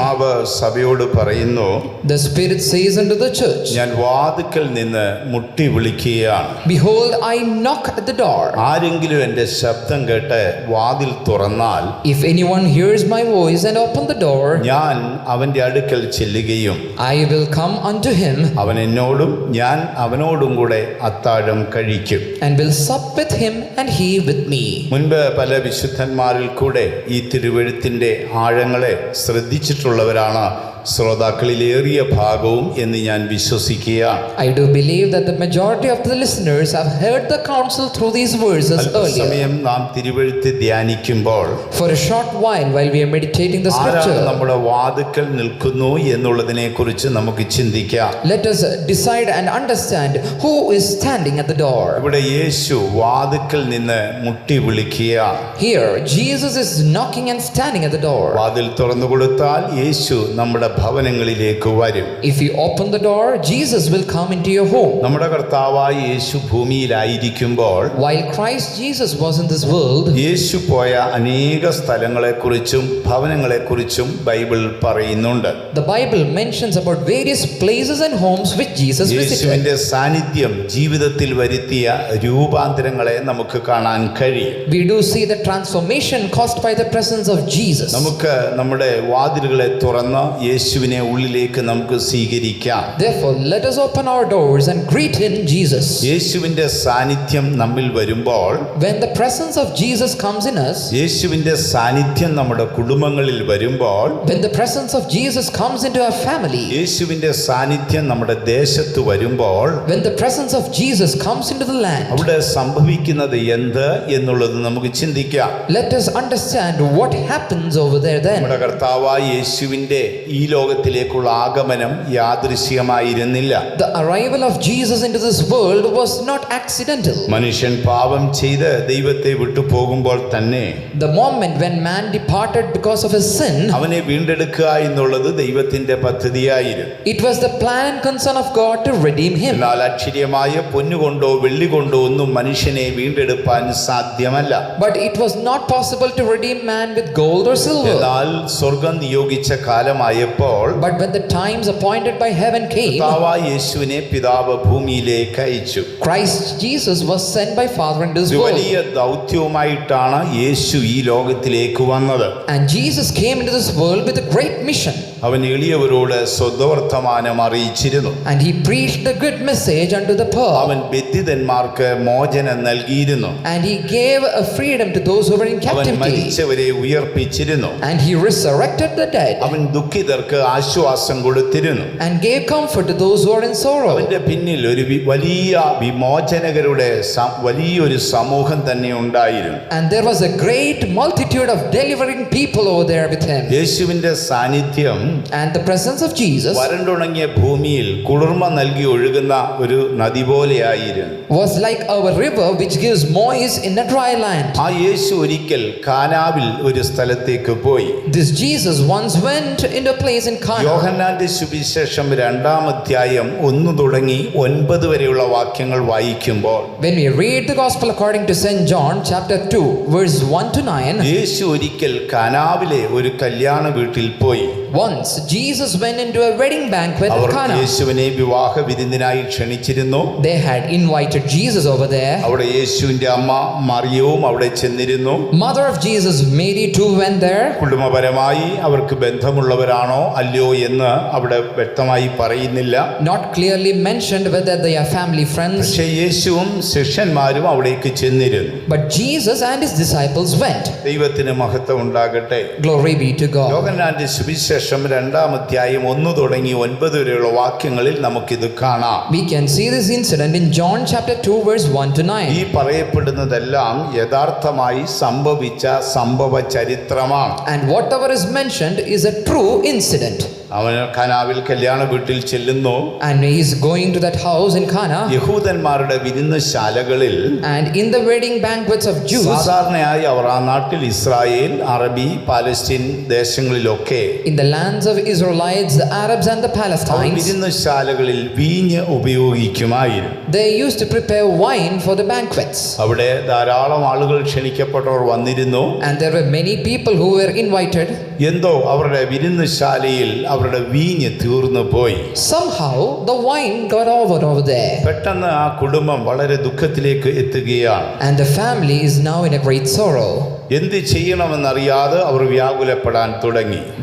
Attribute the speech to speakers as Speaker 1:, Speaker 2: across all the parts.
Speaker 1: ആത്മാവ് സഭയോട് പറയുന്നു
Speaker 2: the spirit says to the church
Speaker 1: ഞാൻ വാതുക്കൽ നിന്ന് മുട്ടി വിളിക്കുകയാണ്.
Speaker 2: Behold I knock at the door
Speaker 1: ആരെങ്കിലും എന്റെ ശബ്ദം കേട്ട് വാതിൽ തുറന്നാൽ
Speaker 2: if anyone hears my voice and open the door
Speaker 1: ഞാൻ അവന്റെ അടുക്കൽ ചെല്ലുകയും
Speaker 2: I will come unto him
Speaker 1: അവൻ എന്നോടും ഞാൻ അവനോടും കൂടെ അത്താഴം കഴിക്കും.
Speaker 2: And will sup with him and he with me
Speaker 1: മുൻപ് പല വിശുദ്ധന്മാരിൽ കൂടെ ഈ തിരുവഴുത്തിന്റെ ആഴങ്ങളെ ശ്രദ്ധിച്ചിട്ടുണ്ട് ഉള്ളവരാണ് ശ്രോതാക്കളിലേറിയ ഭാഗവും എന്ന് ഞാൻ വിശ്വസിക്കുകയാണ്
Speaker 2: I do believe that the majority of the listeners have heard the counsel through these verses earlier.
Speaker 1: അല്പസമയം നാം തിരുവഴുത്ത് ധ്യാനിക്കുമ്പോൾ
Speaker 2: For a short while, while we are meditating the
Speaker 1: ആരാണ് നമ്മുടെ വാതുക്കൽ നിൽക്കുന്നു എന്നുള്ളതിനെ കുറിച്ച് നമുക്ക് ചിന്തിക്കാം
Speaker 2: let us decide and understand who is standing at the door.
Speaker 1: ഇവിടെ യേശു വാതുക്കൽ നിന്ന് മുട്ടി വിളിക്കുകയാണ്
Speaker 2: Here, Jesus is knocking and standing at the door.
Speaker 1: വാതിൽ തുറന്നു കൊടുത്താൽ യേശു നമ്മുടെ ഭവനങ്ങളിലേക്ക് വരും
Speaker 2: If you open the door, Jesus will come into your home.
Speaker 1: നമ്മുടെ കർത്താവായ യേശു ഭൂമിയിലായിരിക്കുമ്പോൾ
Speaker 2: While Christ Jesus was in this world,
Speaker 1: യേശു പോയ അനേക സ്ഥലങ്ങളെക്കുറിച്ചും ഭവനങ്ങളെക്കുറിച്ചും ബൈബിൾ പറയുന്നുണ്ട്
Speaker 2: the Bible mentions about various places and homes which Jesus visited.
Speaker 1: യേശുവിന്റെ സാന്നിധ്യം ജീവിതത്തിൽ വരുത്തിയ രൂപാന്തരങ്ങളെ നമുക്ക് കാണാൻ കഴിയും
Speaker 2: We do see the transformation caused by the presence of Jesus.
Speaker 1: നമുക്ക് നമ്മുടെ വാതിലുകളെ തുറന്ന് യേശുവിനെ ഉള്ളിലേക്ക് നമുക്ക് സ്വീകരിക്കാം
Speaker 2: Therefore, let us open our doors and greet him Jesus.
Speaker 1: യേശുവിന്റെ സാന്നിധ്യം നമ്മിൽ വരുമ്പോൾ
Speaker 2: When the presence of Jesus comes in us,
Speaker 1: യേശുവിന്റെ സാന്നിധ്യം നമ്മുടെ കുടുംബങ്ങളിൽ വരുമ്പോൾ
Speaker 2: when the presence of Jesus comes into our family,
Speaker 1: യേശുവിന്റെ സാന്നിധ്യം നമ്മുടെ ദേശത്ത് വരുമ്പോൾ
Speaker 2: when the presence of Jesus comes into the land,
Speaker 1: അവിടെ സംഭവിക്കുന്നത് എന്ത് എന്നുള്ളത് നമുക്ക് ചിന്തിക്കാം
Speaker 2: let us understand what happens over there then.
Speaker 1: നമ്മുടെ കർത്താവായ യേശുവിന്റെ ഈ ലോകത്തിലേക്കുള്ള ആഗമനം യാദൃശ്യമായിരുന്നില്ല
Speaker 2: The arrival of Jesus into this world was not accidental.
Speaker 1: മനുഷ്യൻ പാപം ചെയ്ത് ദൈവത്തെ വിട്ടു പോകുമ്പോൾ തന്നെ
Speaker 2: The moment when man departed because of his sin,
Speaker 1: അവനെ വീണ്ടെടുക്കുക എന്നുള്ളത് ദൈവത്തിന്റെ പദ്ധതിയായിരുന്നു
Speaker 2: it was the plan and concern of God to redeem him.
Speaker 1: എന്നാൽ അക്ഷരീയമായ പൊന്നുകൊണ്ടോ വെള്ളി കൊണ്ടോ ഒന്നും മനുഷ്യനെ വീണ്ടെടുപ്പാൻ സാധ്യമല്ല
Speaker 2: But it was not possible to redeem man with gold or silver.
Speaker 1: എന്നാൽ സ്വർഗം നിയോഗിച്ച കാലമായപ്പോൾ
Speaker 2: But when the times appointed by heaven came,
Speaker 1: കർത്താവായ യേശുവിനെ പിതാവ് ഭൂമിയിലേക്ക് അയച്ചു
Speaker 2: Christ Jesus was sent by Father into this
Speaker 1: ഒരു
Speaker 2: world.
Speaker 1: വലിയ ദൗത്യവുമായിട്ടാണ് യേശു ഈ ലോകത്തിലേക്ക് വന്നത്
Speaker 2: And Jesus came into this world with a great mission.
Speaker 1: അവൻ എളിയവരോട് സ്വതവർത്തമാനം അറിയിച്ചിരുന്നു
Speaker 2: And he preached the good message unto the poor.
Speaker 1: അവൻ ബന്ധിതന്മാർക്ക് മോചനം നൽകിയിരുന്നു
Speaker 2: And he gave a freedom to those who were in
Speaker 1: അവൻ
Speaker 2: captivity.
Speaker 1: മരിച്ചവരെ ഉയർപ്പിച്ചിരുന്നു
Speaker 2: And he resurrected the dead.
Speaker 1: അവൻ ദുഃഖിതർക്ക് ആശ്വാസം കൊടുത്തിരുന്നു
Speaker 2: And gave comfort to those who are in sorrow.
Speaker 1: അവന്റെ പിന്നിൽ ഒരു വി- വലിയ വിമോചനകരുടെ സ- വലിയൊരു സമൂഹം തന്നെ ഉണ്ടായിരുന്നു
Speaker 2: And there was a great multitude of delivering people over there with him.
Speaker 1: യേശുവിന്റെ സാന്നിധ്യം
Speaker 2: And the presence of Jesus
Speaker 1: വരണ്ടുണങ്ങിയ ഭൂമിയിൽ കുളിർമ നൽകി ഒഴുകുന്ന ഒരു നദി പോലെയായിരുന്നു
Speaker 2: was like a river which gives moist in a dry land.
Speaker 1: ആ യേശു ഒരിക്കൽ കാനാവിൽ ഒരു സ്ഥലത്തേക്ക് പോയി
Speaker 2: This Jesus once went into a place in Cana.
Speaker 1: യോഹന്നാന്റെ സുവിശേഷം രണ്ടാം അധ്യായം ഒന്ന് തുടങ്ങി ഒൻപത് വരെയുള്ള വാക്യങ്ങൾ വായിക്കുമ്പോൾ
Speaker 2: When we read the Gospel according to St. John, chapter 2, verse 1 to 9,
Speaker 1: യേശു ഒരിക്കൽ കാനാവിലെ ഒരു കല്യാണ വീട്ടിൽ പോയി
Speaker 2: once Jesus went into a wedding banquet
Speaker 1: our
Speaker 2: at Cana.
Speaker 1: യേശുവിനെ വിവാഹ വിരുന്നിനായി ക്ഷണിച്ചിരുന്നു
Speaker 2: They had invited Jesus over there.
Speaker 1: അവിടെ യേശുവിന്റെ അമ്മ മറിയവും അവിടെ ചെന്നിരുന്നു
Speaker 2: Mother of Jesus, Mary, too went there.
Speaker 1: കുടുംബപരമായി അവർക്ക് ബന്ധമുള്ളവരാണോ അല്ലയോ എന്ന് അവിടെ വ്യക്തമായി പറയുന്നില്ല
Speaker 2: Not clearly mentioned whether they are family friends,
Speaker 1: പക്ഷേ യേശുവും ശിഷ്യന്മാരും അവിടേക്ക് ചെന്നിരുന്നു
Speaker 2: but Jesus and his disciples went.
Speaker 1: ദൈവത്തിന് മഹത്വം ഉണ്ടാകട്ടെ
Speaker 2: Glory be to God.
Speaker 1: യോഹന്നാന്റെ സുവിശേഷം രണ്ടാം അധ്യായം ഒന്ന് തുടങ്ങി ഒൻപത് വരെയുള്ള വാക്യങ്ങളിൽ നമുക്കിത് കാണാം
Speaker 2: We can see this incident in John chapter 2, verse 1 to
Speaker 1: ഈ
Speaker 2: 9.
Speaker 1: പറയപ്പെടുന്നതെല്ലാം യഥാർത്ഥമായി സംഭവിച്ച സംഭവ ചരിത്രമാണ്
Speaker 2: And whatever is mentioned is a true incident.
Speaker 1: അവൻ ഖനാവിൽ കല്യാണ വീട്ടിൽ ചെല്ലുന്നു
Speaker 2: and he is going to that house in Cana.
Speaker 1: യഹൂദന്മാരുടെ വിരുന്നുശാലകളിൽ
Speaker 2: And in the wedding banquets of Jews,
Speaker 1: സാധാരണയായി അവർ ആ നാട്ടിൽ ഇസ്രായേൽ അറബി Palestine ദേശങ്ങളിലൊക്കെ
Speaker 2: in the lands of Israelites, the Arabs and the
Speaker 1: our
Speaker 2: Palestines,
Speaker 1: വിരുന്നുശാലകളിൽ വീഞ്ഞ് ഉപയോഗിക്കുമായിരുന്നു
Speaker 2: they used to prepare wine for the banquets.
Speaker 1: അവിടെ ധാരാളം ആളുകൾ ക്ഷണിക്കപ്പെട്ടവർ വന്നിരുന്നു
Speaker 2: And there were many people who were invited.
Speaker 1: എന്തോ അവരുടെ വിരുന്നുശാലയിൽ അവരുടെ വീഞ്ഞ് തീർന്നു പോയി
Speaker 2: Somehow the wine got over over there.
Speaker 1: പെട്ടെന്ന് ആ കുടുംബം വളരെ ദുഃഖത്തിലേക്ക് എത്തുകയാണ്
Speaker 2: And the family is now in a great sorrow.
Speaker 1: എന്ത് ചെയ്യണമെന്നറിയാതെ അവർ വ്യാകുലപ്പെടാൻ തുടങ്ങി.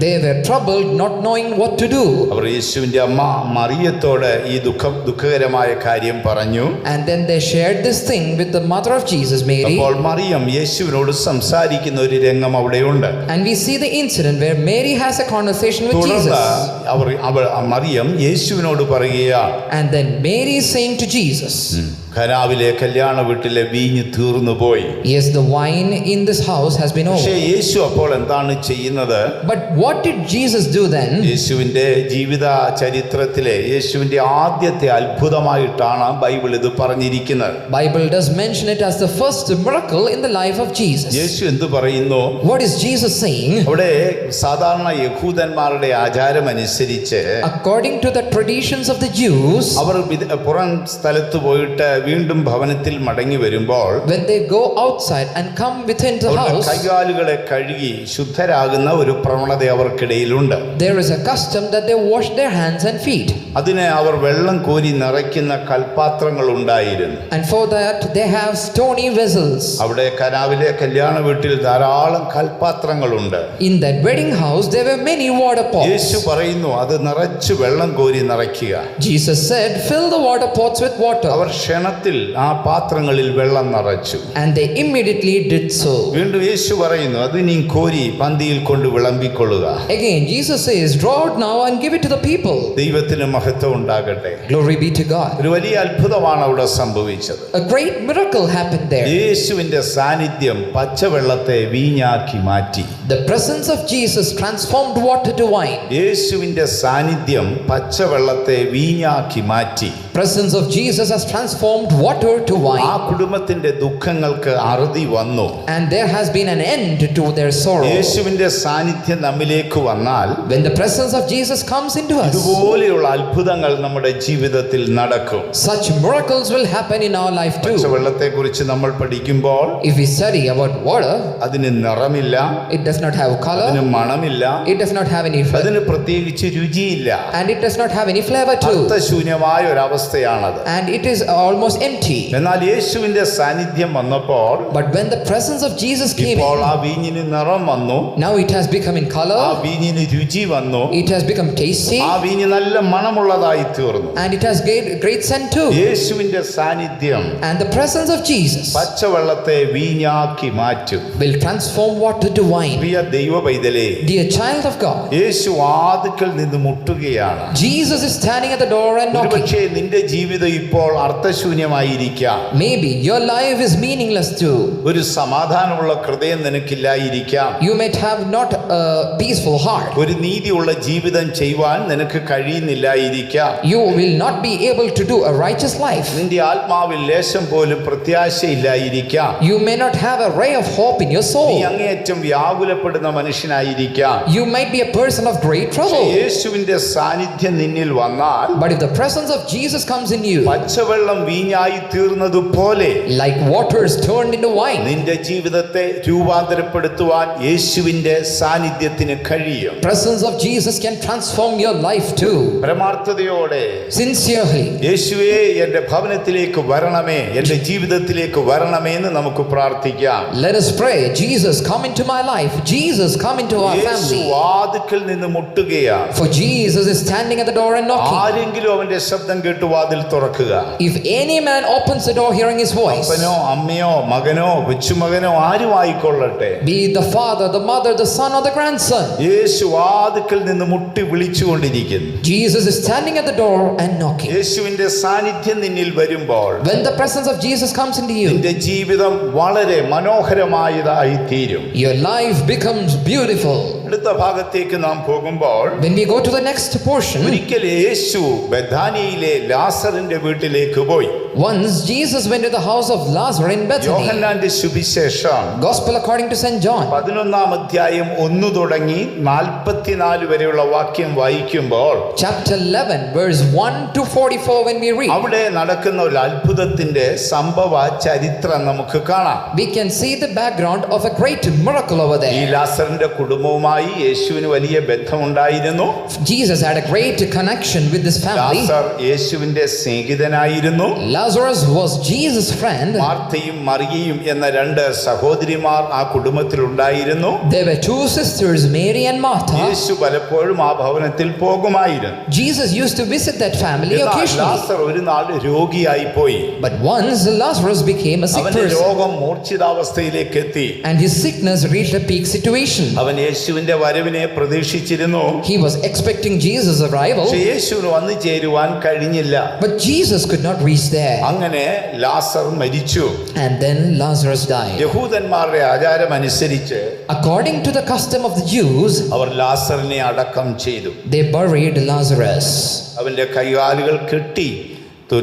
Speaker 1: അവർ യേശുവിന്റെ അമ്മ മറിയത്തോട് ഈ ദുഃഖം ദുഃഖകരമായ കാര്യം പറഞ്ഞു. മറിയം യേശുവിനോട് സംസാരിക്കുന്ന ഒരു രംഗം അവിടെയുണ്ട്. തുടർന്ന് അവർ മറിയം യേശുവിനോട് പറയുകയാണ്. ഖനാവിലെ കല്യാണ വീട്ടിലെ വീഞ്ഞ് തീർന്നു പോയി
Speaker 2: Yes, the wine in this house has been
Speaker 1: പക്ഷേ
Speaker 2: over.
Speaker 1: യേശു അപ്പോൾ എന്താണ് ചെയ്യുന്നത്
Speaker 2: But what did Jesus do then?
Speaker 1: യേശുവിന്റെ ജീവിത ചരിത്രത്തിലെ യേശുവിന്റെ ആദ്യത്തെ അത്ഭുതമായിട്ടാണ് ബൈബിൾ ഇത് പറഞ്ഞിരിക്കുന്നത്
Speaker 2: Bible does mention it as the first miracle in the life of Jesus.
Speaker 1: യേശു എന്ത് പറയുന്നു
Speaker 2: What is Jesus saying?
Speaker 1: അവിടെ സാധാരണ യഹൂദന്മാരുടെ ആചാരമനുസരിച്ച്
Speaker 2: According to the traditions of the Jews,
Speaker 1: അവർ പുറം സ്ഥലത്ത് പോയിട്ട് വീണ്ടും ഭവനത്തിൽ മടങ്ങി വരുമ്പോൾ
Speaker 2: when they go outside and come within the
Speaker 1: അവരുടെ
Speaker 2: house,
Speaker 1: കൈകാലുകളെ കഴുകി ശുദ്ധരാകുന്ന ഒരു പ്രവണത അവർക്കിടയിലുണ്ട്
Speaker 2: there is a custom that they wash their hands and feet.
Speaker 1: അതിന് അവർ വെള്ളം കോരി നിറയ്ക്കുന്ന കൽപാത്രങ്ങൾ ഉണ്ടായിരുന്നു
Speaker 2: And for that, they have stony vessels.
Speaker 1: അവിടെ കനാവിലെ കല്യാണ വീട്ടിൽ ധാരാളം കൽപാത്രങ്ങളുണ്ട്
Speaker 2: In that wedding house, there were many water
Speaker 1: Yeshu
Speaker 2: pots.
Speaker 1: പറയുന്നു അത് നിറച്ച് വെള്ളം കോരി നിറയ്ക്കുക
Speaker 2: Jesus said, Fill the water pots with water.
Speaker 1: അവർ ക്ഷണത്തിൽ ആ പാത്രങ്ങളിൽ വെള്ളം നിറച്ചു
Speaker 2: And they immediately did so.
Speaker 1: വീണ്ടും യേശു പറയുന്നു അത് നീ കോരി പന്തിയിൽ കൊണ്ട് വിളമ്പിക്കൊള്ളുക
Speaker 2: Again, Jesus says, Draw it now and give it to the people.
Speaker 1: ദൈവത്തിന് മഹത്വം ഉണ്ടാകട്ടെ
Speaker 2: Glory be to God.
Speaker 1: ഒരു വലിയ അത്ഭുതമാണ് അവിടെ സംഭവിച്ചത്
Speaker 2: A great miracle happened there.
Speaker 1: യേശുവിന്റെ സാന്നിധ്യം പച്ചവെള്ളത്തെ വീഞ്ഞാക്കി മാറ്റി
Speaker 2: The presence of Jesus transformed water to wine.
Speaker 1: യേശുവിന്റെ സാന്നിധ്യം പച്ചവെള്ളത്തെ വീഞ്ഞാക്കി മാറ്റി
Speaker 2: Presence of Jesus has transformed water to
Speaker 1: ആ
Speaker 2: wine.
Speaker 1: കുടുംബത്തിന്റെ ദുഃഖങ്ങൾക്ക് അറുതി വന്നു
Speaker 2: And there has been an end to their sorrow.
Speaker 1: യേശുവിന്റെ സാന്നിധ്യം നമ്മിലേക്ക് വന്നാൽ
Speaker 2: When the presence of Jesus comes into us,
Speaker 1: ഇതുപോലെയുള്ള അത്ഭുതങ്ങൾ നമ്മുടെ ജീവിതത്തിൽ നടക്കും
Speaker 2: such miracles will happen in our life too.
Speaker 1: പച്ചവെള്ളത്തെ കുറിച്ച് നമ്മൾ പഠിക്കുമ്പോൾ
Speaker 2: If we study about water,
Speaker 1: അതിന് നിറമില്ല
Speaker 2: it does not have
Speaker 1: അതിന്
Speaker 2: color,
Speaker 1: മണമില്ല
Speaker 2: it does not have any flavor,
Speaker 1: അതിന് പ്രത്യേകിച്ച് രുചിയില്ല
Speaker 2: and it does not have any flavor too.
Speaker 1: അർത്ഥശൂന്യമായ ഒരവസ്ഥയാണത്
Speaker 2: And it is almost empty.
Speaker 1: എന്നാൽ യേശുവിന്റെ സാന്നിധ്യം വന്നപ്പോൾ
Speaker 2: But when the presence of Jesus came
Speaker 1: ഇപ്പോൾ
Speaker 2: in,
Speaker 1: ആ വീഞ്ഞിന് നിറം വന്നു
Speaker 2: now it has become in
Speaker 1: ആ
Speaker 2: color,
Speaker 1: വീഞ്ഞിന് രുചി വന്നു
Speaker 2: it has become tasty,
Speaker 1: ആ വീഞ്ഞ് നല്ല മണമുള്ളതായി തീർന്നു
Speaker 2: and it has great, great scent too.
Speaker 1: യേശുവിന്റെ സാന്നിധ്യം
Speaker 2: And the presence of Jesus
Speaker 1: പച്ചവെള്ളത്തെ വീഞ്ഞാക്കി മാറ്റും
Speaker 2: will transform water to wine.
Speaker 1: പ്രിയ ദൈവ പൈതലേ
Speaker 2: Dear child of God,
Speaker 1: യേശു വാതുക്കൽ നിന്ന് മുട്ടുകയാണ്
Speaker 2: Jesus is standing at the door and knocking.
Speaker 1: ഒരുപക്ഷെ നിന്റെ ജീവിതം ഇപ്പോൾ അർത്ഥശൂന്യമായിരിക്കാം
Speaker 2: Maybe your life is meaningless too.
Speaker 1: ഒരു സമാധാനമുള്ള ഹൃദയം നിനക്കില്ലായിരിക്കാം
Speaker 2: You might have not a peaceful heart.
Speaker 1: ഒരു നീതിയുള്ള ജീവിതം ചെയ്യുവാൻ നിനക്ക് കഴിയുന്നില്ലായിരിക്കാം
Speaker 2: You will not be able to do a righteous life.
Speaker 1: നിന്റെ ആത്മാവിൽ ലേശം പോലും പ്രത്യാശയില്ലായിരിക്കാം
Speaker 2: You may not have a ray of hope in your
Speaker 1: നീ
Speaker 2: soul.
Speaker 1: അങ്ങേയറ്റം വ്യാകുലപ്പെടുന്ന മനുഷ്യനായിരിക്കാം
Speaker 2: You might be a person of great
Speaker 1: പക്ഷേ
Speaker 2: trouble.
Speaker 1: യേശുവിന്റെ സാന്നിധ്യം നിന്നിൽ വന്നാൽ
Speaker 2: But if the presence of Jesus comes in you,
Speaker 1: പച്ചവെള്ളം വീഞ്ഞായി തീർന്നതുപോലെ
Speaker 2: like waters turned into wine,
Speaker 1: നിന്റെ ജീവിതത്തെ രൂപാന്തരപ്പെടുത്തുവാൻ യേശുവിന്റെ സാന്നിധ്യത്തിന് കഴിയും
Speaker 2: presence of Jesus can transform your life too.
Speaker 1: പരമാർത്ഥതയോടെ
Speaker 2: Sincerely,
Speaker 1: യേശുവേ എന്റെ ഭവനത്തിലേക്ക് വരണമേ എന്റെ ജീവിതത്തിലേക്ക് വരണമേ എന്ന് നമുക്ക് പ്രാർത്ഥിക്കാം
Speaker 2: let us pray. Jesus, come into my life. Jesus, come into our family.
Speaker 1: വാതിക്കൽ നിന്ന് മുട്ടുകയാണ്
Speaker 2: For Jesus is standing at the door and knocking.
Speaker 1: ആരെങ്കിലും അവന്റെ ശബ്ദം കേട്ട് വാതിൽ തുറക്കുക
Speaker 2: If any man opens the door hearing his voice,
Speaker 1: അപ്പനോ അമ്മയോ മകനോ കൊച്ചുമകനോ ആരും ആയിക്കൊള്ളട്ടെ
Speaker 2: be it the father, the mother, the son, or the grandson,
Speaker 1: യേശു വാതിക്കൽ നിന്ന് മുട്ടി വിളിച്ചുകൊണ്ടിരിക്കുന്നു
Speaker 2: Jesus is standing at the door and knocking.
Speaker 1: യേശുവിന്റെ സാന്നിധ്യം നിന്നിൽ വരുമ്പോൾ
Speaker 2: When the presence of Jesus comes into you,
Speaker 1: നിന്റെ ജീവിതം വളരെ മനോഹരമായതായി തീരും
Speaker 2: your life becomes beautiful.
Speaker 1: അടുത്ത ഭാഗത്തേക്ക് നാം പോകുമ്പോൾ
Speaker 2: When we go to the next portion,
Speaker 1: ഒരിക്കൽ യേശു ബഥാനിയിലെ ലാസറിന്റെ വീട്ടിലേക്ക് പോയി
Speaker 2: once Jesus went to the house of Lazarus in Bethany.
Speaker 1: യോഹന്നാന്റെ സുവിശേഷം
Speaker 2: Gospel according to St. John.
Speaker 1: പതിനൊന്നാം അധ്യായം 1 തുടങ്ങി നാൽപ്പത്തിനാല് വരെയുള്ള വാക്യം വായിക്കുമ്പോൾ
Speaker 2: Chapter 11, verse 1 to 44, when we read,
Speaker 1: അവിടെ നടക്കുന്ന ഒരു അത്ഭുതത്തിന്റെ സംഭവ ചരിത്രം നമുക്ക് കാണാം
Speaker 2: we can see the background of a great miracle over
Speaker 1: ഈ
Speaker 2: there.
Speaker 1: ലാസറിന്റെ കുടുംബവുമായി യേശുവിന് വലിയ ബന്ധമുണ്ടായിരുന്നു
Speaker 2: Jesus had a great connection with this family.
Speaker 1: ലാസർ യേശുവിന്റെ സ്നേഹിതനായിരുന്നു
Speaker 2: Lazarus was Jesus' friend.
Speaker 1: മാർത്തയും മറിയയും എന്ന രണ്ട് സഹോദരിമാർ ആ കുടുംബത്തിൽ ഉണ്ടായിരുന്നു
Speaker 2: There were two sisters, Mary and Martha.
Speaker 1: യേശു പലപ്പോഴും ആ ഭവനത്തിൽ പോകുമായിരുന്നു
Speaker 2: Jesus used to visit that family
Speaker 1: എന്നാൽ
Speaker 2: occasionally.
Speaker 1: ലാസർ ഒരു നാൾ രോഗിയായി പോയി
Speaker 2: But once Lazarus became a sick
Speaker 1: അവന്റെ
Speaker 2: person
Speaker 1: രോഗം മൂർച്ഛിതാവസ്ഥയിലേക്ക് എത്തി
Speaker 2: and his sickness reached a peak situation.
Speaker 1: അവൻ യേശുവിന്റെ യേശുവിന്റെ വരവിനെ പ്രതീക്ഷിച്ചിരുന്നു.
Speaker 2: He was expecting Jesus arrival
Speaker 1: പക്ഷേ യേശുവിനെ വന്നു ചേരുവാൻ കഴിഞ്ഞില്ല.
Speaker 2: But Jesus could not reach there
Speaker 1: അങ്ങനെ ലാസർ മരിച്ചു.
Speaker 2: ആൻഡ് ദെൻ ലാസറസ് ഡൈഡ്
Speaker 1: യഹൂദന്മാരുടെ ആചാരം അനുസരിച്ച്
Speaker 2: according to the custom of the Jews
Speaker 1: അവർ ലാസറിനെ അടക്കം ചെയ്തു.
Speaker 2: ദേ ബറീഡ് ലാസറസ്
Speaker 1: അവന്റെ കൈകാലുകൾ കെട്ടി.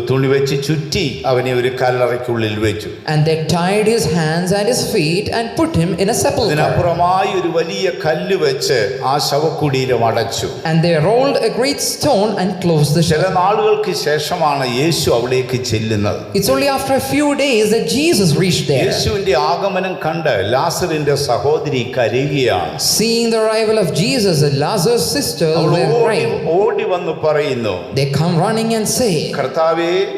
Speaker 1: തുണി വെച്ച് ചുറ്റി അവനെ ഒരു കല്ലറയ്ക്കുള്ളിൽ വെച്ചു
Speaker 2: And they tied his hands and his feet and put him in a sepulchre.
Speaker 1: അതിനപ്പുറമായി ഒരു വലിയ കല്ല് വെച്ച് ആ ശവക്കുടീരം അടച്ചു
Speaker 2: And they rolled a great stone and closed the
Speaker 1: ചില
Speaker 2: ship.
Speaker 1: നാളുകൾക്ക് ശേഷമാണ് യേശു അവിടേക്ക് ചെല്ലുന്നത്
Speaker 2: It's only after a few days that Jesus reached there.
Speaker 1: യേശുവിന്റെ ആഗമനം കണ്ട് ലാസറിന്റെ സഹോദരി കരയുകയാണ്
Speaker 2: Seeing the arrival of Jesus, Lazarus' sister
Speaker 1: അവൾ
Speaker 2: were
Speaker 1: ഓടി
Speaker 2: crying.
Speaker 1: ഓടി വന്ന് പറയുന്നു
Speaker 2: They come running and say,
Speaker 1: കർത്താവേ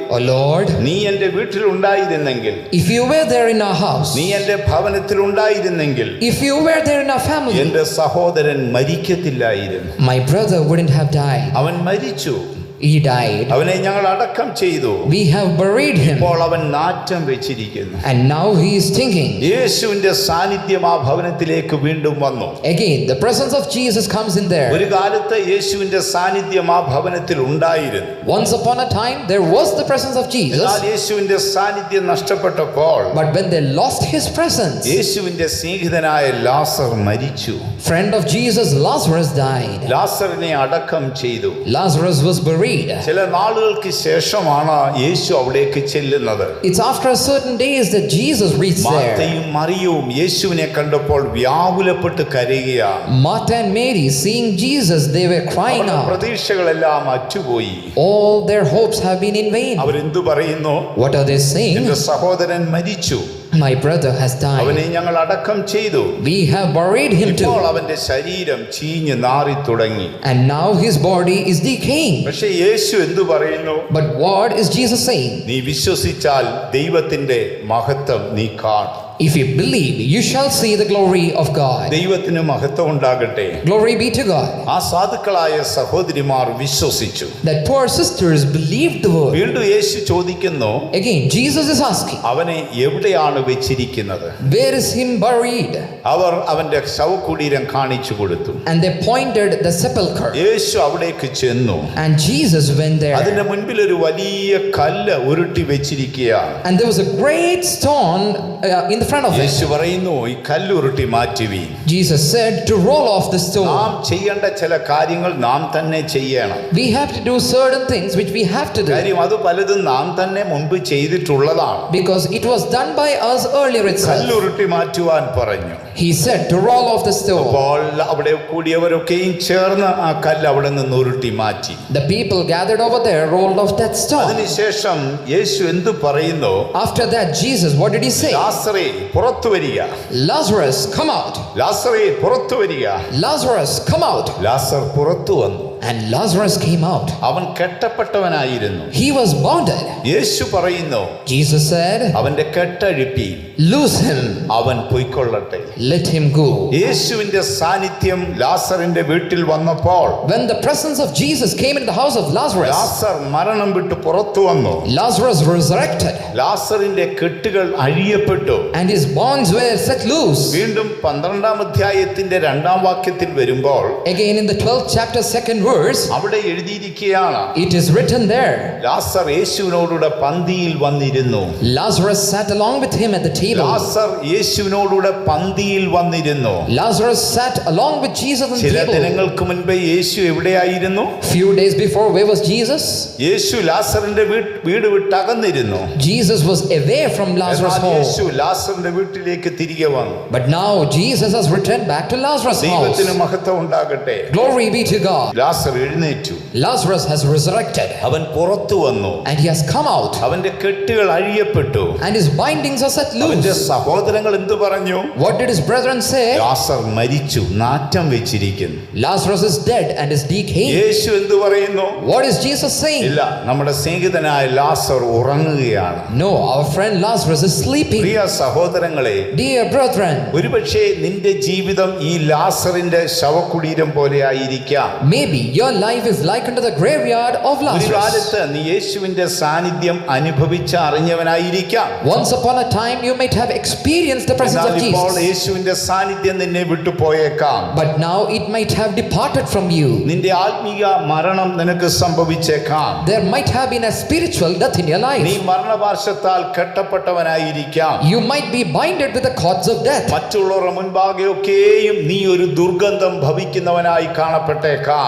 Speaker 2: Oh Lord,
Speaker 1: നീ എന്റെ വീട്ടിൽ ഉണ്ടായിരുന്നെങ്കിൽ
Speaker 2: if you were there in our house,
Speaker 1: നീ എന്റെ ഭവനത്തിൽ ഉണ്ടായിരുന്നെങ്കിൽ
Speaker 2: if you were there in our family,
Speaker 1: എന്റെ സഹോദരൻ മരിക്കത്തില്ലായിരുന്നു
Speaker 2: my brother wouldn't have died.
Speaker 1: അവൻ മരിച്ചു
Speaker 2: He died.
Speaker 1: അവനെ ഞങ്ങൾ അടക്കം ചെയ്തു
Speaker 2: We have buried him.
Speaker 1: ഇപ്പോൾ അവൻ നാറ്റം വെച്ചിരിക്കുന്നു
Speaker 2: And now he is thinking.
Speaker 1: യേശുവിന്റെ സാന്നിധ്യം ആ ഭവനത്തിലേക്ക് വീണ്ടും വന്നു
Speaker 2: Again, the presence of Jesus comes in there.
Speaker 1: ഒരു കാലത്ത് യേശുവിന്റെ സാന്നിധ്യം ആ ഭവനത്തിൽ ഉണ്ടായിരുന്നു
Speaker 2: Once upon a time, there was the presence of Jesus.
Speaker 1: എന്നാൽ യേശുവിന്റെ സാന്നിധ്യം നഷ്ടപ്പെട്ടപ്പോൾ
Speaker 2: But when they lost his presence,
Speaker 1: യേശുവിന്റെ സ്നേഹിതനായ ലാസർ മരിച്ചു
Speaker 2: friend of Jesus, Lazarus died.
Speaker 1: ലാസറിനെ അടക്കം ചെയ്തു
Speaker 2: Lazarus was buried.
Speaker 1: ചില നാളുകൾക്ക് ശേഷമാണ് യേശു അവിടേക്ക് ചെല്ലുന്നത്
Speaker 2: It's after a certain days that Jesus reached there.
Speaker 1: മാർത്തയും മറിയവും യേശുവിനെ കണ്ടപ്പോൾ വ്യാകുലപ്പെട്ട് കരയുകയാണ്
Speaker 2: Martha and Mary, seeing Jesus, they were crying
Speaker 1: അവരുടെ
Speaker 2: out.
Speaker 1: പ്രതീക്ഷകളെല്ലാം അറ്റുപോയി
Speaker 2: All their hopes have been in vain.
Speaker 1: അവരെന്തു പറയുന്നു
Speaker 2: What are they saying?
Speaker 1: എന്റെ സഹോദരൻ മരിച്ചു
Speaker 2: My brother has
Speaker 1: അവനെ
Speaker 2: died.
Speaker 1: ഞങ്ങൾ അടക്കം ചെയ്തു
Speaker 2: We have buried him
Speaker 1: ഇപ്പോൾ
Speaker 2: too.
Speaker 1: അവന്റെ ശരീരം ചീഞ്ഞ് നാറി തുടങ്ങി
Speaker 2: And now his body is decaying.
Speaker 1: പക്ഷെ യേശു എന്തു പറയുന്നു
Speaker 2: But what is Jesus saying?
Speaker 1: നീ വിശ്വസിച്ചാൽ ദൈവത്തിന്റെ മഹത്വം നീ കാണും
Speaker 2: If you believe, you shall see the glory of God.
Speaker 1: ദൈവത്തിന് മഹത്വം ഉണ്ടാകട്ടെ
Speaker 2: Glory be to God.
Speaker 1: ആ സാധുക്കളായ സഹോദരിമാർ വിശ്വസിച്ചു
Speaker 2: That poor sisters believed the word.
Speaker 1: വീണ്ടും യേശു ചോദിക്കുന്നു
Speaker 2: Again, Jesus is asking,
Speaker 1: അവനെ എവിടെയാണ് വെച്ചിരിക്കുന്നത്
Speaker 2: Where is him buried?
Speaker 1: അവർ അവന്റെ ശവകുടീരം കാണിച്ചു കൊടുത്തു
Speaker 2: And they pointed the sepulchre.
Speaker 1: യേശു അവിടേക്ക് ചെന്നു
Speaker 2: And Jesus went there.
Speaker 1: അതിന്റെ മുൻപിൽ ഒരു വലിയ കല്ല് ഉരുട്ടി വെച്ചിരിക്കുകയാണ്
Speaker 2: And there was a great stone uh, in the front of it.
Speaker 1: യേശു പറയുന്നു ഈ കല്ല് ഉരുട്ടി മാറ്റുവീ
Speaker 2: Jesus said to roll off the
Speaker 1: നാം
Speaker 2: stone.
Speaker 1: ചെയ്യേണ്ട ചില കാര്യങ്ങൾ നാം തന്നെ ചെയ്യണം
Speaker 2: We have to do certain things which we have to do.
Speaker 1: കാര്യം അത് പലതും നാം തന്നെ മുൻപ് ചെയ്തിട്ടുള്ളതാണ്
Speaker 2: Because it was done by us earlier
Speaker 1: കല്ല്
Speaker 2: itself.
Speaker 1: ഉരുട്ടി മാറ്റുവാൻ പറഞ്ഞു
Speaker 2: He said to roll off the stone.
Speaker 1: അപ്പോൾ അവിടെ കൂടിയവരൊക്കെയും ചേർന്ന് ആ കല്ല് അവിടെ നിന്ന് ഉരുട്ടി മാറ്റി
Speaker 2: The people gathered over there rolled off that stone.
Speaker 1: അതിനുശേഷം യേശു എന്തു പറയുന്നു
Speaker 2: After that, Jesus, what did he say?
Speaker 1: ലാസറേ പുറത്തു വരിക
Speaker 2: Lazarus, come out.
Speaker 1: ലാസറേ പുറത്തു വരിക
Speaker 2: Lazarus, come out.
Speaker 1: ലാസർ പുറത്തു വന്നു
Speaker 2: And Lazarus came out.
Speaker 1: അവൻ കെട്ടപ്പെട്ടവനായിരുന്നു
Speaker 2: He was bounded.
Speaker 1: യേശു പറയുന്നു
Speaker 2: Jesus said,
Speaker 1: അവന്റെ കെട്ടഴിപ്പി
Speaker 2: Loose him,
Speaker 1: അവൻ പൊയ്ക്കൊള്ളട്ടെ
Speaker 2: let him go.
Speaker 1: യേശുവിന്റെ സാന്നിധ്യം ലാസറിന്റെ വീട്ടിൽ വന്നപ്പോൾ
Speaker 2: When the presence of Jesus came into the house of Lazarus,
Speaker 1: ലാസർ മരണം വിട്ട് പുറത്തു വന്നു
Speaker 2: Lazarus resurrected
Speaker 1: ലാസറിന്റെ കെട്ടുകൾ അഴിയപ്പെട്ടു
Speaker 2: and his bonds were set loose.
Speaker 1: വീണ്ടും പന്ത്രണ്ടാം അധ്യായത്തിന്റെ രണ്ടാം വാക്യത്തിൽ വരുമ്പോൾ
Speaker 2: Again in the 12th chapter, second verse, verse,
Speaker 1: അവിടെ എഴുതിയിരിക്കുകയാണ്
Speaker 2: it is written there
Speaker 1: ലാസർ യേശുവിനോടുകൂടെ പന്തിയിൽ വന്നിരുന്നു
Speaker 2: Lazarus sat along with him at the table.
Speaker 1: ലാസർ യേശുവിനോടുകൂടെ പന്തിയിൽ വന്നിരുന്നു
Speaker 2: Lazarus sat along with Jesus on the
Speaker 1: ചില
Speaker 2: table.
Speaker 1: ദിനങ്ങൾക്ക് മുൻപേ യേശു എവിടെയായിരുന്നു
Speaker 2: Few days before, where was Jesus?
Speaker 1: യേശു ലാസറിന്റെ വീ- വീട് വിട്ടകന്നിരുന്നു
Speaker 2: Jesus was away from Lazarus'
Speaker 1: എന്നാൽ
Speaker 2: home.
Speaker 1: യേശു ലാസറിന്റെ വീട്ടിലേക്ക് തിരികെ വന്നു
Speaker 2: But now Jesus has returned back to Lazarus' house.
Speaker 1: ദൈവത്തിന് മഹത്വം ഉണ്ടാകട്ടെ
Speaker 2: Glory be to God.
Speaker 1: ലാസർ എഴുന്നേറ്റു
Speaker 2: Lazarus has resurrected
Speaker 1: അവൻ പുറത്തു വന്നു
Speaker 2: and he has come out
Speaker 1: അവന്റെ കെട്ടുകൾ അഴിയപ്പെട്ടു
Speaker 2: and his bindings are set
Speaker 1: അവന്റെ
Speaker 2: loose.
Speaker 1: സഹോദരങ്ങൾ എന്തു പറഞ്ഞു
Speaker 2: What did his brethren say?
Speaker 1: ലാസർ മരിച്ചു നാറ്റം വെച്ചിരിക്കുന്നു
Speaker 2: Lazarus is dead and is decaying.
Speaker 1: യേശു എന്തു പറയുന്നു
Speaker 2: What is Jesus saying?
Speaker 1: ഇല്ല നമ്മുടെ സ്നേഹിതനായ ലാസർ ഉറങ്ങുകയാണ്
Speaker 2: No, our friend Lazarus is sleeping.
Speaker 1: പ്രിയ സഹോദരങ്ങളെ
Speaker 2: Dear brethren,
Speaker 1: ഒരുപക്ഷെ നിന്റെ ജീവിതം ഈ ലാസറിന്റെ ശവകുടീരം പോലെ ആയിരിക്കാം
Speaker 2: maybe your life is like unto the graveyard of
Speaker 1: ഒരു
Speaker 2: Lazarus.
Speaker 1: കാലത്ത് നീ യേശുവിന്റെ സാന്നിധ്യം അനുഭവിച്ച അറിഞ്ഞവനായിരിക്കാം
Speaker 2: Once upon a time, you might have experienced the presence
Speaker 1: എന്നാൽ
Speaker 2: of
Speaker 1: ഇപ്പോൾ
Speaker 2: Jesus,
Speaker 1: യേശുവിന്റെ സാന്നിധ്യം നിന്നെ വിട്ടുപോയേക്കാം
Speaker 2: but now it might have departed from you.
Speaker 1: നിന്റെ ആത്മീയ മരണം നിനക്ക് സംഭവിച്ചേക്കാം
Speaker 2: There might have been a spiritual death in your
Speaker 1: നീ
Speaker 2: life.
Speaker 1: മരണപാർശ്വത്താൽ കെട്ടപ്പെട്ടവനായിരിക്കാം
Speaker 2: You might be binded with the cords of death.
Speaker 1: മറ്റുള്ളവരുടെ മുൻപാകെയൊക്കെയും നീ ഒരു ദുർഗന്ധം ഭവിക്കുന്നവനായി കാണപ്പെട്ടേക്കാം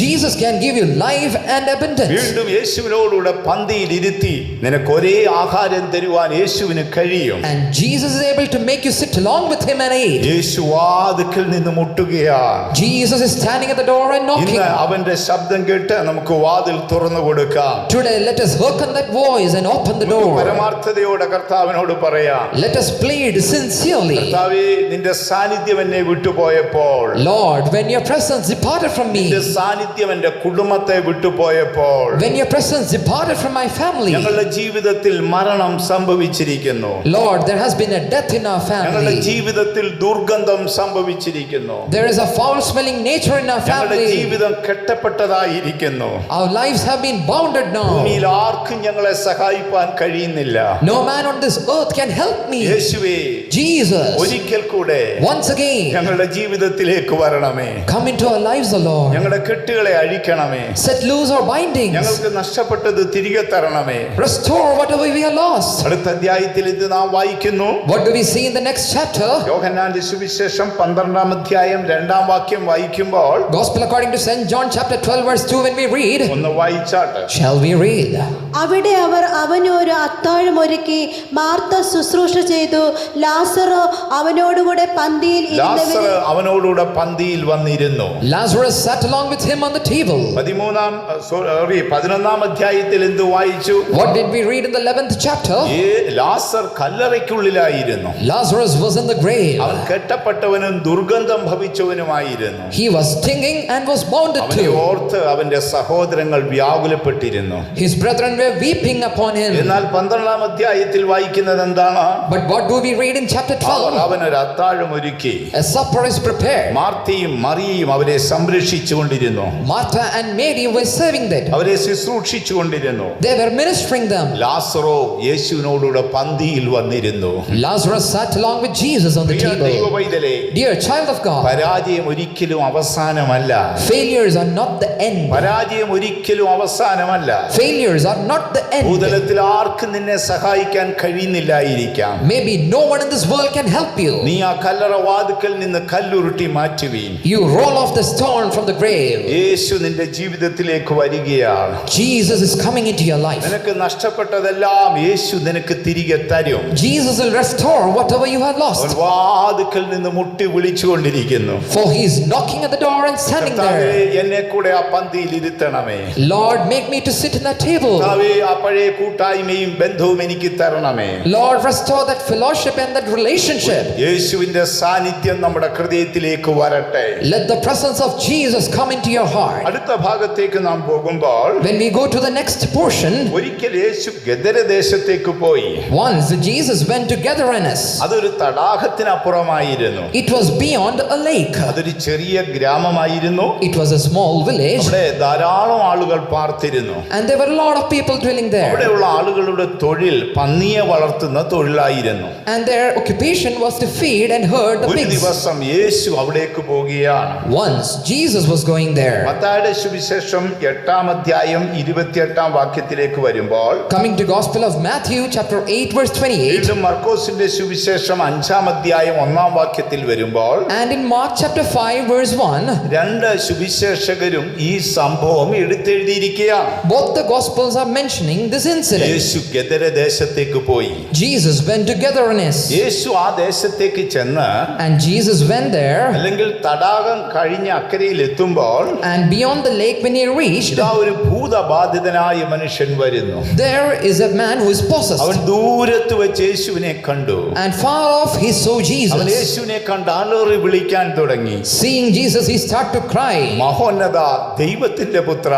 Speaker 2: Jesus can give you life and abundance.
Speaker 1: വീണ്ടും യേശുവിനോടുകൂടെ പന്തിയിൽ ഇരുത്തി നിനക്ക് ഒരേ ആഹാരം തരുവാൻ യേശുവിന് കഴിയും
Speaker 2: And Jesus is able to make you sit along with him and eat.
Speaker 1: യേശു വാതുക്കൽ നിന്ന് മുട്ടുകയാണ്
Speaker 2: Jesus is standing at the door and knocking.
Speaker 1: ഇന്ന് അവന്റെ ശബ്ദം കേട്ട് നമുക്ക് വാതിൽ തുറന്നു കൊടുക്കാം
Speaker 2: Today, let us hearken that voice and open the
Speaker 1: നമുക്ക്
Speaker 2: door.
Speaker 1: പരമാർത്ഥതയോടെ കർത്താവിനോട് പറയാം
Speaker 2: Let us plead sincerely.
Speaker 1: കർത്താവേ നിന്റെ സാന്നിധ്യം എന്നെ വിട്ടുപോയപ്പോൾ
Speaker 2: Lord, when your presence departed from
Speaker 1: നിന്റെ
Speaker 2: me,
Speaker 1: സാന്നിധ്യം എന്റെ കുടുംബത്തെ വിട്ടുപോയപ്പോൾ
Speaker 2: when your presence departed from my family,
Speaker 1: ഞങ്ങളുടെ ജീവിതത്തിൽ മരണം സംഭവിച്ചിരിക്കുന്നു
Speaker 2: Lord, there has been a death in our
Speaker 1: ഞങ്ങളുടെ
Speaker 2: family.
Speaker 1: ജീവിതത്തിൽ ദുർഗന്ധം സംഭവിച്ചിരിക്കുന്നു
Speaker 2: There is a foul smelling nature in our
Speaker 1: ഞങ്ങളുടെ
Speaker 2: family.
Speaker 1: ജീവിതം കെട്ടപ്പെട്ടതായിരിക്കുന്നു
Speaker 2: Our lives have been bounded now.
Speaker 1: ഭൂമിയിൽ ആർക്കും ഞങ്ങളെ സഹായിപ്പാൻ കഴിയുന്നില്ല
Speaker 2: No man on this earth can help me.
Speaker 1: യേശുവേ
Speaker 2: Jesus,
Speaker 1: ഒരിക്കൽ കൂടെ
Speaker 2: once again,
Speaker 1: ഞങ്ങളുടെ ജീവിതത്തിലേക്ക് വരണമേ
Speaker 2: come into our lives, O Lord.
Speaker 1: ഞങ്ങളുടെ കെട്ടുകളെ അഴിക്കണമേ
Speaker 2: Set loose our bindings.
Speaker 1: ഞങ്ങൾക്ക് നഷ്ടപ്പെട്ടത് തിരികെ തരണമേ
Speaker 2: Restore whatever we are lost.
Speaker 1: അടുത്ത അധ്യായത്തിൽ ഇത് നാം വായിക്കുന്നു
Speaker 2: What do we see in the next chapter?
Speaker 1: യോഹന്നാന്റെ സുവിശേഷം പന്ത്രണ്ടാം അധ്യായം രണ്ടാം വാക്യം വായിക്കുമ്പോൾ
Speaker 2: Gospel according to St. John chapter 12 verse 2 when we read,
Speaker 1: ഒന്ന് വായിച്ചാട്ട്
Speaker 2: shall we read?
Speaker 3: അവിടെ അവർ അവനൊരു അത്താഴമൊരുക്കി അത്താഴം ഒരുക്കി മാർത്ത ശുശ്രൂഷ ചെയ്തു ലാസറോ അവനോടുകൂടെ പന്തിയിൽ
Speaker 1: ലാസർ അവനോടുകൂടെ പന്തിയിൽ വന്നിരുന്നു
Speaker 2: Lazarus sat along with him on the table.
Speaker 1: പതിമൂന്നാം സോറി പതിനൊന്നാം അധ്യായത്തിൽ എന്ത് വായിച്ചു
Speaker 2: What did we read in the 11th chapter?
Speaker 1: ഈ ലാസർ കല്ലറയ്ക്കുള്ളിലായിരുന്നു
Speaker 2: Lazarus was in the grave.
Speaker 1: അവൻ കെട്ടപ്പെട്ടവനും ദുർഗന്ധം ഭവിച്ചവനുമായിരുന്നു
Speaker 2: He was stinging and was bounded
Speaker 1: അവനെ
Speaker 2: to.
Speaker 1: ഓർത്ത് അവന്റെ സഹോദരങ്ങൾ വ്യാകുലപ്പെട്ടിരുന്നു
Speaker 2: His brethren were weeping upon him.
Speaker 1: എന്നാൽ പന്ത്രണ്ടാം അധ്യായത്തിൽ വായിക്കുന്നത് എന്താണ്
Speaker 2: But what do we read in chapter
Speaker 1: അവർ
Speaker 2: 12?
Speaker 1: അവനൊരു അത്താഴം ഒരുക്കി
Speaker 2: A supper is prepared.
Speaker 1: മാർത്തയും മറിയയും അവരെ സംരക്ഷിച്ചുകൊണ്ടിരുന്നു
Speaker 2: Martha and Mary were serving that.
Speaker 1: അവരെ ശുശ്രൂഷിച്ചുകൊണ്ടിരുന്നു
Speaker 2: They were ministering them.
Speaker 1: Lazaro യേശുവിനോടുകൂടെ പന്തിയിൽ വന്നിരുന്നു
Speaker 2: Lazarus sat along with Jesus on the
Speaker 1: Priya
Speaker 2: table.
Speaker 1: ദൈവവൈതലേ
Speaker 2: Dear child of God,
Speaker 1: പരാജയം ഒരിക്കലും അവസാനമല്ല
Speaker 2: failures are not the end.
Speaker 1: പരാജയം ഒരിക്കലും അവസാനമല്ല
Speaker 2: Failures are not the end.
Speaker 1: ഭൂതലത്തിൽ ആർക്കും നിന്നെ സഹായിക്കാൻ കഴിയുന്നില്ലായിരിക്കാം
Speaker 2: Maybe no one in this world can help you.
Speaker 1: നീ ആ കല്ലറ വാതുക്കൽ നിന്ന് കല്ലുരുട്ടി മാറ്റുവീൻ
Speaker 2: You roll off the stone from the grave.
Speaker 1: യേശു നിന്റെ ജീവിതത്തിലേക്ക് വരികയാണ്
Speaker 2: Jesus is coming into your life.
Speaker 1: നിനക്ക് നഷ്ടപ്പെട്ടതെല്ലാം യേശു നിനക്ക് തിരികെ തരും
Speaker 2: Jesus will restore whatever you have
Speaker 1: അവൻ
Speaker 2: lost.
Speaker 1: വാതുക്കൽ നിന്ന് മുട്ടി വിളിച്ചുകൊണ്ടിരിക്കുന്നു
Speaker 2: For he is knocking at the door and standing
Speaker 1: കർത്താവേ
Speaker 2: there.
Speaker 1: എന്നെ കൂടെ ആ പന്തിയിൽ ഇരുത്തണമേ
Speaker 2: Lord, make me to sit in that table.
Speaker 1: കർത്താവേ കർത്താവെ ആ പഴയ കൂട്ടായ്മയും ബന്ധവും എനിക്ക് തരണമേ
Speaker 2: Lord, restore that fellowship and that relationship.
Speaker 1: യേശുവിന്റെ സാന്നിധ്യം നമ്മുടെ ഹൃദയത്തിലേക്ക് വരട്ടെ
Speaker 2: Let the presence of Jesus come into your heart.
Speaker 1: അടുത്ത ഭാഗത്തേക്ക് നാം പോകുമ്പോൾ
Speaker 2: When we go to the next portion,
Speaker 1: ഒരിക്കൽ യേശു ഗദരദേശത്തേക്ക് പോയി
Speaker 2: once Jesus went to Gadarenes,
Speaker 1: അതൊരു തടാകത്തിനപ്പുറമായിരുന്നു
Speaker 2: it was beyond a lake.
Speaker 1: അതൊരു ചെറിയ ഗ്രാമമായിരുന്നു
Speaker 2: It was a small village,
Speaker 1: അവിടെ ധാരാളം ആളുകൾ പാർത്തിരുന്നു
Speaker 2: and there were a lot of people dwelling there.
Speaker 1: അവിടെയുള്ള ആളുകളുടെ തൊഴിൽ പന്നിയെ വളർത്തുന്ന തൊഴിലായിരുന്നു
Speaker 2: And their occupation was to feed and herd the
Speaker 1: ഒരു
Speaker 2: pigs.
Speaker 1: ദിവസം യേശു അവിടേക്ക് പോകുകയാണ്
Speaker 2: Once Jesus was going there.
Speaker 1: മത്തായുടെ സുവിശേഷം എട്ടാം അധ്യായം ഇരുപത്തിയെട്ടാം വാക്യത്തിലേക്ക് വരുമ്പോൾ
Speaker 2: Coming to Gospel of Matthew, chapter 8, verse 28,
Speaker 1: വീണ്ടും മർക്കോസിന്റെ സുവിശേഷം അഞ്ചാം അധ്യായം ഒന്നാം വാക്യത്തിൽ വരുമ്പോൾ
Speaker 2: and in Mark chapter 5, verse 1,
Speaker 1: രണ്ട് സുവിശേഷകരും ഈ സംഭവം എടുത്തെഴുതിയിരിക്കുകയാണ്
Speaker 2: both the Gospels are mentioning this incident.
Speaker 1: യേശു ഗദര ദേശത്തേക്ക് പോയി
Speaker 2: Jesus went to Gadarenes,
Speaker 1: യേശു ആ ദേശത്തേക്ക് ചെന്ന്
Speaker 2: and Jesus went there,
Speaker 1: അല്ലെങ്കിൽ തടാകം കഴിഞ്ഞ് അക്കരയിൽ എത്തുമ്പോൾ
Speaker 2: and beyond the lake, when he reached,
Speaker 1: ഇതാ ഒരു ഭൂതബാധിതനായ മനുഷ്യൻ വരുന്നു
Speaker 2: there is a man who is
Speaker 1: അവൻ
Speaker 2: possessed,
Speaker 1: ദൂരത്ത് വെച്ച് യേശുവിനെ കണ്ടു
Speaker 2: and far off he saw
Speaker 1: അവൻ
Speaker 2: Jesus.
Speaker 1: യേശുവിനെ കണ്ട് അലറി വിളിക്കാൻ തുടങ്ങി
Speaker 2: Seeing Jesus, he started to cry,
Speaker 1: മഹോന്നത ദൈവത്തിന്റെ പുത്ര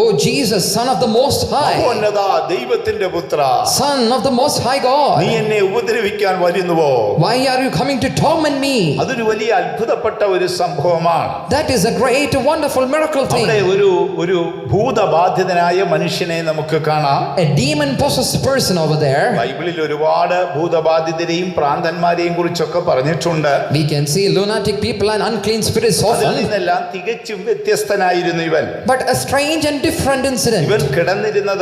Speaker 2: Oh Jesus, Son of the Most High,
Speaker 1: മഹോന്നത ദൈവത്തിന്റെ പുത്ര
Speaker 2: Son of the Most High
Speaker 1: നീ
Speaker 2: God,
Speaker 1: എന്നെ ഉപദ്രവിക്കാൻ വരുന്നുവോ
Speaker 2: why are you coming to torment me?
Speaker 1: അതൊരു വലിയ അത്ഭുതപ്പെട്ട ഒരു സംഭവമാണ്
Speaker 2: That is a great, wonderful miracle
Speaker 1: അവിടെ
Speaker 2: thing.
Speaker 1: ഒരു ഒരു ഭൂതബാധിതനായ മനുഷ്യനെ നമുക്ക് കാണാം
Speaker 2: A demon possessed person over there.
Speaker 1: ബൈബിളിൽ ഒരുപാട് ഭൂതബാധിതരെയും പ്രാന്തന്മാരെയും കുറിച്ചൊക്കെ പറഞ്ഞിട്ടുണ്ട്
Speaker 2: We can see lunatic people and unclean spirits
Speaker 1: അതിൽ
Speaker 2: often,
Speaker 1: നിന്നെല്ലാം തികച്ചും വ്യത്യസ്തനായിരുന്നു ഇവൻ
Speaker 2: but a strange and different incident.
Speaker 1: ഇവൻ കിടന്നിരുന്നത്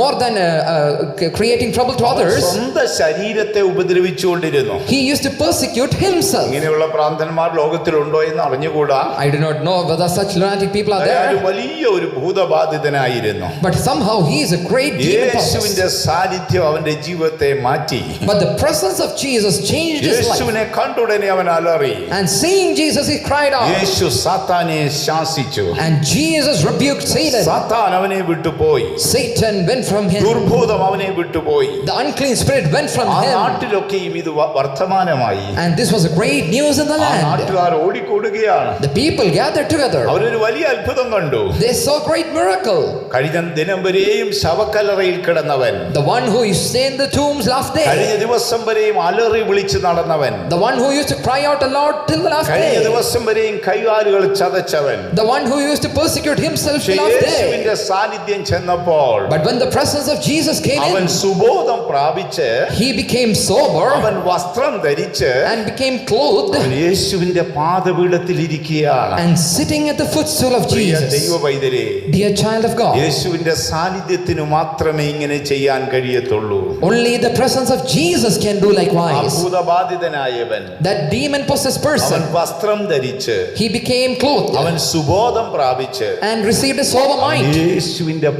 Speaker 2: more than uh, uh, creating trouble to
Speaker 1: അവൻ
Speaker 2: others,
Speaker 1: സ്വന്തം ശരീരത്തെ ഉപദ്രവിച്ചുകൊണ്ടിരുന്നു
Speaker 2: he used to persecute himself.
Speaker 1: ഇങ്ങനെയുള്ള പ്രാന്തന്മാർ ലോകത്തിലുണ്ടോ എന്ന് അറിഞ്ഞുകൂടാ
Speaker 2: I do not know whether such lunatic people are
Speaker 1: അയാൾ
Speaker 2: there,
Speaker 1: വലിയ ഒരു ഭൂതബാധിതനായിരുന്നു
Speaker 2: but somehow he is a great demon possessed.
Speaker 1: യേശുവിന്റെ സാന്നിധ്യം അവന്റെ ജീവിതത്തെ മാറ്റി
Speaker 2: But the presence of Jesus changed his life.
Speaker 1: യേശുവിനെ കണ്ടുടനെ അവൻ അലറി
Speaker 2: And seeing Jesus, he cried out.
Speaker 1: യേശു സാത്താനെ ശാസിച്ചു
Speaker 2: And Jesus rebuked Satan.
Speaker 1: സാത്താൻ അവനെ വിട്ടുപോയി
Speaker 2: Satan went from him.
Speaker 1: ദുർഭൂതം അവനെ വിട്ടുപോയി
Speaker 2: The unclean spirit went from
Speaker 1: ആ
Speaker 2: him.
Speaker 1: നാട്ടിലൊക്കെയും ഇത് വ- വർത്തമാനമായി
Speaker 2: And this was a great news in the
Speaker 1: ആ
Speaker 2: land.
Speaker 1: നാട്ടുകാർ ഓടിക്കൂടുകയാണ്
Speaker 2: The people gathered together.
Speaker 1: അവരൊരു വലിയ അത്ഭുതം കണ്ടു
Speaker 2: They saw great miracle.
Speaker 1: കഴിഞ്ഞ ദിനം വരെയും ശവക്കല്ലറയിൽ കിടന്നവൻ
Speaker 2: The one who used to stay in the tombs last
Speaker 1: കഴിഞ്ഞ
Speaker 2: day.
Speaker 1: ദിവസം വരെയും അലറി വിളിച്ച് നടന്നവൻ
Speaker 2: The one who used to cry out aloud till the last
Speaker 1: കഴിഞ്ഞ
Speaker 2: day.
Speaker 1: ദിവസം വരെയും കൈകാലുകൾ ചതച്ചവൻ
Speaker 2: The one who used to persecute himself
Speaker 1: പക്ഷേ
Speaker 2: till last day.
Speaker 1: യേശുവിന്റെ സാന്നിധ്യം ചെന്നപ്പോൾ
Speaker 2: But when the presence of Jesus came
Speaker 1: അവൻ
Speaker 2: in,
Speaker 1: സുബോധം പ്രാപിച്ച്
Speaker 2: he became sober
Speaker 1: അവൻ വസ്ത്രം ധരിച്ച്
Speaker 2: and became clothed
Speaker 1: അവൻ യേശുവിന്റെ പാദപീഠത്തിൽ ഇരിക്കുകയാണ്
Speaker 2: and sitting at the footstool of
Speaker 1: Priya
Speaker 2: Jesus.
Speaker 1: ദൈവ പൈതലേ
Speaker 2: Dear child of God,
Speaker 1: യേശുവിന്റെ സാന്നിധ്യത്തിന് മാത്രമേ ഇങ്ങനെ ചെയ്യാൻ കഴിയത്തുള്ളൂ
Speaker 2: only the presence of Jesus can do
Speaker 1: ആ
Speaker 2: likewise.
Speaker 1: ഭൂതബാധിതനായവൻ
Speaker 2: That demon possessed
Speaker 1: അവൻ
Speaker 2: person,
Speaker 1: വസ്ത്രം ധരിച്ച്
Speaker 2: he became clothed
Speaker 1: അവൻ സുബോധം പ്രാപിച്ച്
Speaker 2: and received a sober mind
Speaker 1: യേശുവിന്റെ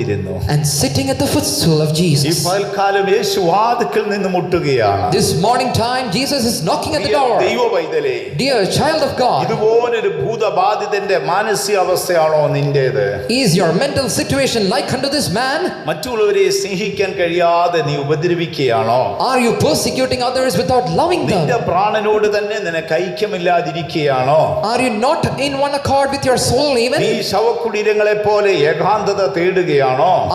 Speaker 1: പാദപീഠത്തിലിരുന്നു
Speaker 2: and sitting at the footstool of
Speaker 1: ഈ
Speaker 2: Jesus.
Speaker 1: പൽക്കാലം യേശു വാതിക്കൽ നിന്ന് മുട്ടുകയാണ്
Speaker 2: This morning time, Jesus is knocking at the
Speaker 1: Priya
Speaker 2: door.
Speaker 1: ദൈവ പൈതലേ
Speaker 2: Dear child of God,
Speaker 1: ഇതുപോലൊരു ഭൂതബാധിതന്റെ മാനസികാവസ്ഥയാണോ നിന്റേത്
Speaker 2: is your mental situation like unto this man?
Speaker 1: മറ്റുള്ളവരെ സ്നേഹിക്കാൻ കഴിയാതെ നീ ഉപദ്രവിക്കുകയാണോ
Speaker 2: Are you persecuting others without loving
Speaker 1: നിന്റെ
Speaker 2: them?
Speaker 1: പ്രാണനോട് തന്നെ നിനക്ക് ഐക്യമില്ലാതിരിക്കുകയാണോ
Speaker 2: Are you not in one accord with your soul
Speaker 1: നീ
Speaker 2: even?
Speaker 1: ശവക്കുടീരങ്ങളെ പോലെ ഏകാന്തത തേടുകയാണോ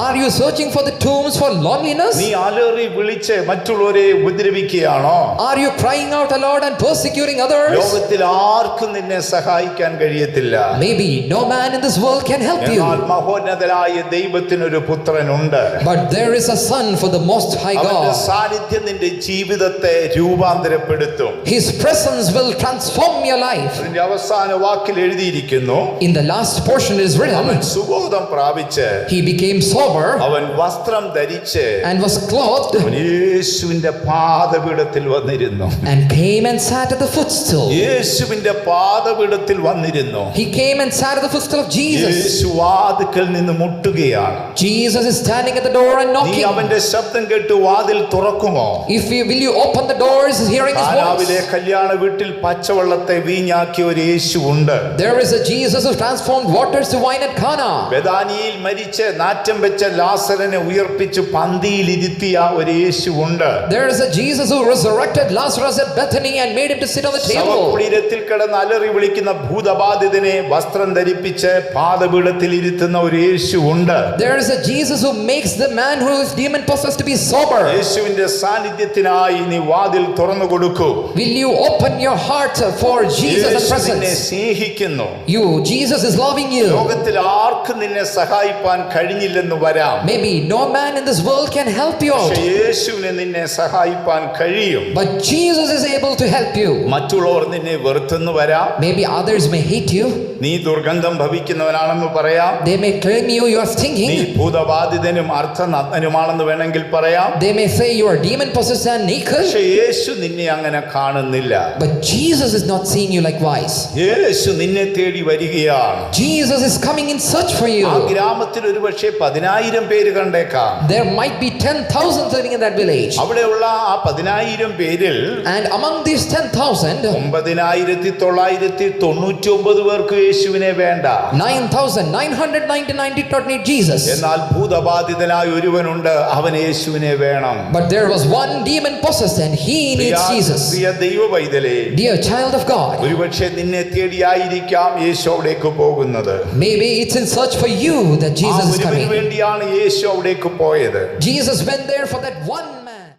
Speaker 2: Are you searching for the tombs for loneliness?
Speaker 1: നീ അലറി വിളിച്ച് മറ്റുള്ളവരെ ഉപദ്രവിക്കുകയാണോ
Speaker 2: Are you crying out aloud and persecuting others?
Speaker 1: ലോകത്തിൽ ആർക്കും നിന്നെ സഹായിക്കാൻ കഴിയത്തില്ല
Speaker 2: Maybe no man in this this world can help you.
Speaker 1: എന്നാൽ മഹോന്നതനായ ദൈവത്തിനൊരു പുത്രനുണ്ട്
Speaker 2: But there is a son for the Most High
Speaker 1: അവന്റെ
Speaker 2: God.
Speaker 1: സാന്നിധ്യം നിന്റെ ജീവിതത്തെ രൂപാന്തരപ്പെടുത്തും
Speaker 2: His presence will transform your life.
Speaker 1: അതിന്റെ അവസാന വാക്കിൽ എഴുതിയിരിക്കുന്നു
Speaker 2: In the last portion it is
Speaker 1: അവൻ
Speaker 2: written,
Speaker 1: സുബോധം പ്രാപിച്ച്
Speaker 2: he became sober
Speaker 1: അവൻ വസ്ത്രം ധരിച്ച്
Speaker 2: and was clothed
Speaker 1: അവൻ യേശുവിന്റെ പാദപീഠത്തിൽ വന്നിരുന്നു
Speaker 2: and came and sat at the footstool.
Speaker 1: യേശുവിന്റെ പാദപീഠത്തിൽ വന്നിരുന്നു
Speaker 2: He came and sat at the footstool of Jesus.
Speaker 1: യേശു വാതുക്കൽ നിന്ന് മുട്ടുകയാണ്
Speaker 2: Jesus is standing at the door and
Speaker 1: നീ
Speaker 2: knocking.
Speaker 1: അവന്റെ ശബ്ദം കേട്ട് വാതിൽ തുറക്കുമോ
Speaker 2: If you will you open the doors hearing his
Speaker 1: കാനാവിലെ
Speaker 2: voice?
Speaker 1: കല്യാണ വീട്ടിൽ പച്ചവെള്ളത്തെ വീഞ്ഞാക്കിയ ഒരു യേശു ഉണ്ട്
Speaker 2: There is a Jesus who transformed waters to wine at Cana.
Speaker 1: ബദാനിയിൽ മരിച്ച് നാറ്റം വെച്ച ലാസറിനെ ഉയർപ്പിച്ച് പന്തിയിൽ ഇരുത്തിയ ഒരു യേശു ഉണ്ട്
Speaker 2: There is a Jesus who resurrected Lazarus at Bethany and made him to sit on the table.
Speaker 1: ശവകുടീരത്തിൽ കിടന്ന് അലറി വിളിക്കുന്ന ഭൂതബാധിതനെ വസ്ത്രം ധരിപ്പിച്ച് പാദപീഠത്തിൽ ഇരുത്തുന്ന ഒരു യേശു ഉണ്ട്
Speaker 2: There is a Jesus who makes the man who is demon possessed to be sober.
Speaker 1: യേശുവിന്റെ സാന്നിധ്യത്തിനായി നീ വാതിൽ തുറന്നു കൊടുക്കൂ
Speaker 2: Will you open your heart for Jesus'
Speaker 1: നിന്നെ
Speaker 2: presence?
Speaker 1: സ്നേഹിക്കുന്നു
Speaker 2: You, Jesus is loving you.
Speaker 1: ലോകത്തിൽ ആർക്കും നിന്നെ സഹായിപ്പാൻ കഴിഞ്ഞില്ലെന്ന് വരാം
Speaker 2: Maybe no man in this world can help you
Speaker 1: പക്ഷെ
Speaker 2: out,
Speaker 1: യേശുവിനെ നിന്നെ സഹായിപ്പാൻ കഴിയും
Speaker 2: but Jesus is able to help you.
Speaker 1: മറ്റുള്ളവർ നിന്നെ വെറുത്തെന്ന് വരാം
Speaker 2: Maybe others may hate you.
Speaker 1: നീ ദുർഗന്ധം ഭവിക്കുന്നവനാണെന്ന് പറയാം
Speaker 2: They may claim you you are
Speaker 1: നീ
Speaker 2: stinking.
Speaker 1: ഭൂതബാധിതനും അർത്ഥനഗ്നനുമാണെന്ന് വേണമെങ്കിൽ പറയാം
Speaker 2: They may say you are demon possessed and naked.
Speaker 1: പക്ഷെ യേശു നിന്നെ അങ്ങനെ കാണുന്നില്ല
Speaker 2: But Jesus is not seeing you likewise.
Speaker 1: യേശു നിന്നെ തേടി വരികയാണ്
Speaker 2: Jesus is coming in search for
Speaker 1: ആ
Speaker 2: you.
Speaker 1: ഗ്രാമത്തിൽ ഒരു പക്ഷേ പതിനായിരം പേര് കണ്ടേക്കാം
Speaker 2: There might be 10,000 living in that village.
Speaker 1: അവിടെയുള്ള ആ പതിനായിരം പേരിൽ
Speaker 2: And among these 10,000,
Speaker 1: ഒമ്പതിനായിരത്തി തൊള്ളായിരത്തി തൊണ്ണൂറ്റി ഒമ്പത് പേർക്ക് യേശുവിനെ വേണ്ട
Speaker 2: 9,999 did Jesus.
Speaker 1: എന്നാൽ ഭൂതബാധിതനായ ഒരുവനുണ്ട് അവൻ യേശുവിനെ വേണം
Speaker 2: But there was one demon possessed and he needs Jesus.
Speaker 1: പ്രിയ ദൈവ പൈതലേ
Speaker 2: Dear child of God,
Speaker 1: ഒരുപക്ഷെ നിന്നെ തേടിയായിരിക്കാം യേശു അവിടേക്ക് പോകുന്നത്
Speaker 2: maybe it's in search for you that Jesus is coming.
Speaker 1: വേണ്ടിയാണ് യേശു അവിടേക്ക് പോയത്
Speaker 2: Jesus went there for that one